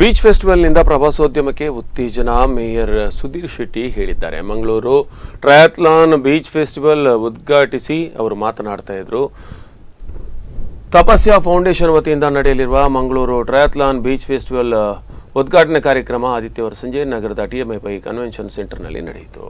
Beach ಫೆಸ್ಟಿವಲ್ನಿಂದ ಪ್ರವಾಸೋದ್ಯಮಕ್ಕೆ ಉತ್ತೇಜನ mayor Sudhir Shetty ಹೇಳಿದ್ದಾರೆ. ಮಂಗಳೂರು ಟ್ರಯಾಥ್ಲಾನ್ ಬೀಚ್ ಫೆಸ್ಟಿವಲ್ ಉದ್ಘಾಟಿಸಿ ಅವರು ಮಾತನಾಡ್ತಾ ಇದ್ರು. ತಪಸ್ಯ ಫೌಂಡೇಶನ್ ವತಿಯಿಂದ ನಡೆಯಲಿರುವ ಮಂಗಳೂರು ಟ್ರಯಾಥ್ಲಾನ್ ಬೀಚ್ ಫೆಸ್ಟಿವಲ್ ಉದ್ಘಾಟನೆ ಕಾರ್ಯಕ್ರಮ ಆದಿತ್ಯವಾರ ಸಂಜೆ ನಗರದ ಟಿಎಂಎಫ್ಐ ಕನ್ವೆನ್ಷನ್ ಸೆಂಟರ್ನಲ್ಲಿ ನಡೆಯಿತು.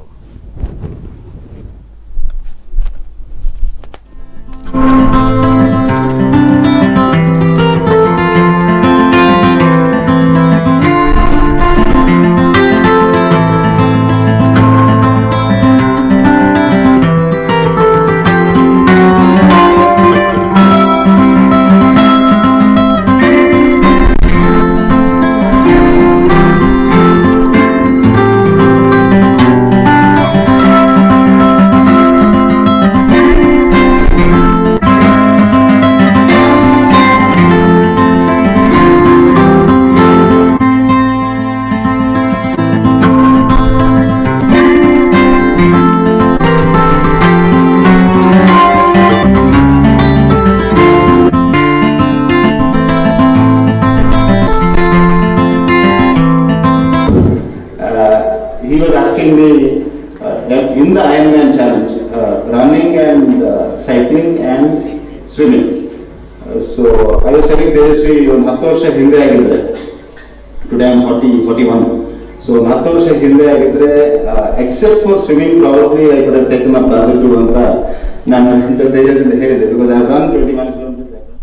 Asking me uh, in the Ironman challenge, uh, running and uh, cycling and swimming. Uh, so I was telling Tejasvi ಒಂದು ಹತ್ತು ವರ್ಷ ಹಿಂದೆ ಆಗಿದ್ರೆ today I'm forty forty one so ಒಂದು ಹತ್ತು ವರ್ಷ ಹಿಂದೆ ಆಗಿದ್ರೆ except for swimming probably I could taken up other to ಅಂತ ನಾನು ತೇಜಸ್ವಿಂದ ಹೇಳಿದೆ because I run twenty one